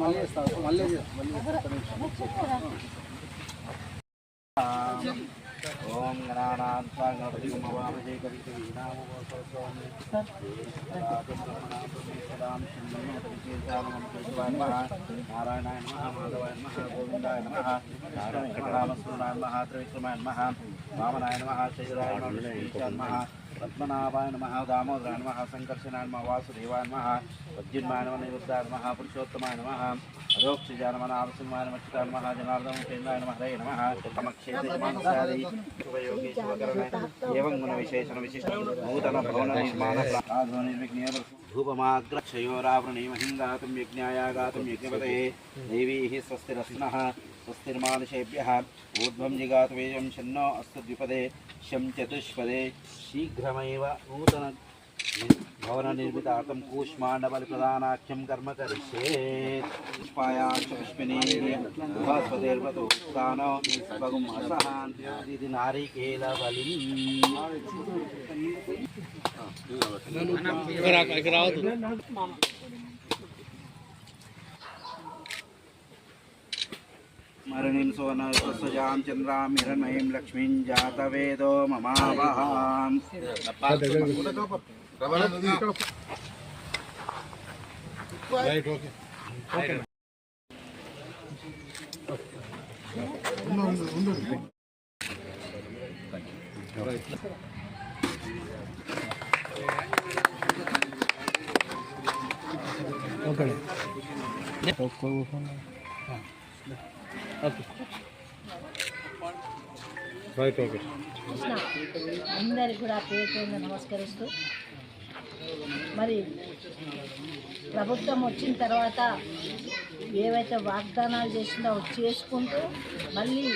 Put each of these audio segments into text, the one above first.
మళ్ళీ మళ్ళీ ఓం గణానాం స్వా నారాయణాయ నమ మాధవాయ నమ గోవిందాయ నమ రామస్వరాయ నమ త్రివిక్రమాయ నమ వామనాయ నమ శరీరాయ నమ पद्मनाभाय नमः दामोदर नमः शङ्कर्षणाय नमः वासुदेवाय नमः वज्जिन्माय नमः निरुद्धाय नमः पुरुषोत्तमाय नमः अधोक्षजाय नमः नारसिंहाय नमश्चिताय नमः जनार्दन जनार्दनमुपेन्द्राय नमः हरे नमः कमक्षेत्रमांसादि शुभयोगी शुभकरणे एवं गुणविशेषणविशिष्टं नूतनभवननिर्माणप्राध्वनिर्विघ्ने धूपमाग्रक्षयोरावृणीमहिं गातुं यज्ञाया गातुं यज्ञपतये देवीः स्वस्तिरस्नः स्वस्तिर्मानुषेभ्यः ऊर्ध्वं जिगातवेजं शन्नो अस्तु शं चतुष्पदे शीघ्रमेव नूतन भवननिर्मितार्थं कूष्माण्डबलिप्रदानाख्यं कर्म करिष्येत् पुष्पायाश्च पुष्पिणीर्वतु मरणिं सोनस्तस्य यां चन्द्रां हिरण्मयीं लक्ष्मीं जातवेदो ममावहाम् Right, okay. Okay. Thank you. Right. Okay. Okay. లక్ష్మీం Krishna అందరికి కూడా పేరు నమస్కరిస్తూ మరి ప్రభుత్వం వచ్చిన తర్వాత ఏవైతే వాగ్దానాలు చేసిందో చేసుకుంటూ మళ్ళీ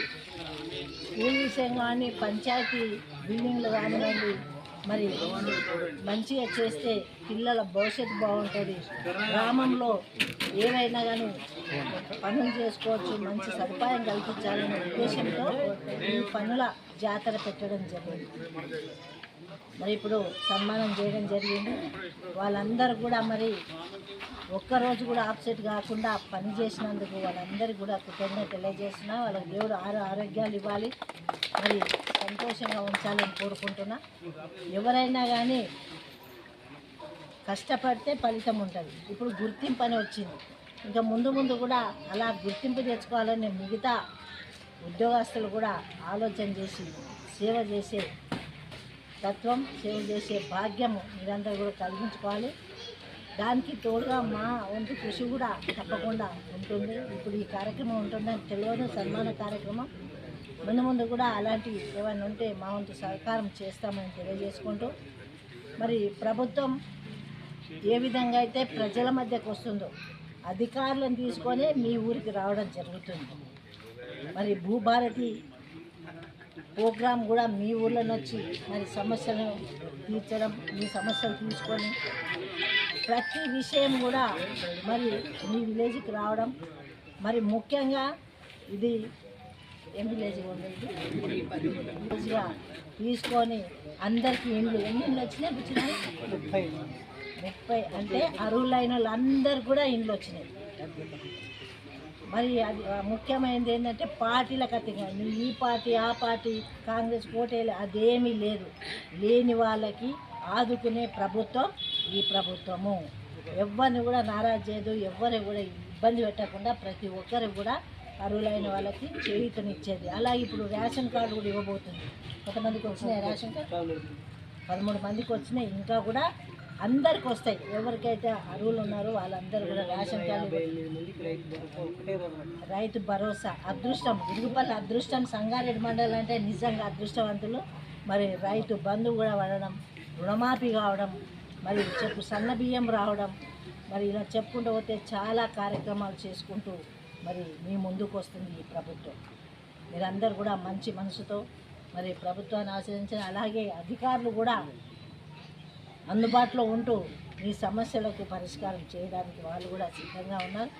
స్కూల్ విషయం కానీ పంచాయతీ బిల్డింగ్లు కానివ్వండి మరి మంచిగా చేస్తే పిల్లల భవిష్యత్తు బాగుంటుంది. గ్రామంలో ఏవైనా కానీ పనులు చేసుకోవచ్చు మంచి సదుపాయం కల్పించాలనే ఉద్దేశంతో ఈ పనుల జాతర పెట్టడం జరిగింది. మరి ఇప్పుడు సన్మానం చేయడం జరిగింది. వాళ్ళందరూ కూడా మరి ఒక్కరోజు కూడా ఆప్సెట్ కాకుండా పని చేసినందుకు వాళ్ళందరికీ కూడా కృతజ్ఞత తెలియజేస్తున్నా. వాళ్ళకి దేవుడు ఆరు ఆరోగ్యాలు ఇవ్వాలి. మరి సంతోషంగా ఉంచాలని కోరుకుంటున్నా. ఎవరైనా కానీ కష్టపడితే ఫలితం ఉంటుంది. ఇప్పుడు గుర్తింపు అని వచ్చింది. ఇంకా ముందు ముందు కూడా అలా గుర్తింపు తెచ్చుకోవాలని మిగతా ఉద్యోగస్తులు కూడా ఆలోచన చేసి సేవ చేసే తత్వం సేవ చేసే భాగ్యము మీరందరూ కూడా కలిగించుకోవాలి. దానికి తోడుగా మా వంతు కృషి కూడా తప్పకుండా ఉంటుంది. ఇప్పుడు ఈ కార్యక్రమం ఉంటుందని తెలియదు సన్మాన కార్యక్రమం. ముందు ముందు కూడా అలాంటి ఏమైనా ఉంటే మా వంతు సహకారం చేస్తామని తెలియజేసుకుంటూ మరి ప్రభుత్వం ఏ విధంగా అయితే ప్రజల మధ్యకు వస్తుందో అధికారులను తీసుకొని మీ ఊరికి రావడం జరుగుతుంది. మరి భూభారతి ప్రోగ్రాం కూడా మీ ఊళ్ళో వచ్చి మరి సమస్యలను తీర్చడం మీ సమస్యలు తీసుకొని ప్రతి విషయం కూడా మరి మీ విలేజ్కి రావడం. మరి ముఖ్యంగా ఇది ఏం విలేజ్ విలేజ్గా తీసుకొని అందరికీ ఇండ్లు ఎన్ని ఇండ్లు వచ్చినాయి? వచ్చినాయి ముప్పై. ముప్పై. అంటే అరువులైన వాళ్ళందరూ కూడా ఇండ్లు వచ్చినాయి. మరి అది ముఖ్యమైనది ఏంటంటే పార్టీల కథగా ఈ పార్టీ ఆ పార్టీ కాంగ్రెస్ కోటేలు అదేమీ లేదు. లేని వాళ్ళకి ఆదుకునే ప్రభుత్వం ఈ ప్రభుత్వము. ఎవరిని కూడా నారాజు చేయదు ఎవరిని కూడా ఇబ్బంది పెట్టకుండా ప్రతి ఒక్కరికి కూడా అర్హులైన వాళ్ళకి చేయూతనిచ్చేది. అలాగే ఇప్పుడు రేషన్ కార్డు కూడా ఇవ్వబోతుంది. కొంతమందికి వచ్చినాయి రేషన్ కార్డు? పదమూడు మందికి వచ్చినాయి. ఇంకా కూడా అందరికి వస్తాయి. ఎవరికైతే అర్హులు ఉన్నారో వాళ్ళందరూ కూడా రేషన్ కార్డు రైతు భరోసా అదృష్టం. ఇరుగుపల్లి అదృష్టం సంగారెడ్డి మండలం అంటే నిజంగా అదృష్టవంతులు. మరి రైతు బంధు కూడా పడడం రుణమాఫీ కావడం మరి చెప్పు సన్న బియ్యం రావడం మరి ఇలా చెప్పుకుంటూ పోతే చాలా కార్యక్రమాలు చేసుకుంటూ మరి మీ ముందుకు వస్తుంది ఈ ప్రభుత్వం. మీరందరూ కూడా మంచి మనసుతో మరి ప్రభుత్వాన్ని ఆశ్రయించిన అలాగే అధికారులు కూడా అందుబాటులో ఉంటూ ఈ సమస్యలకు పరిష్కారం చేయడానికి వాళ్ళు కూడా సిద్ధంగా ఉన్నారు.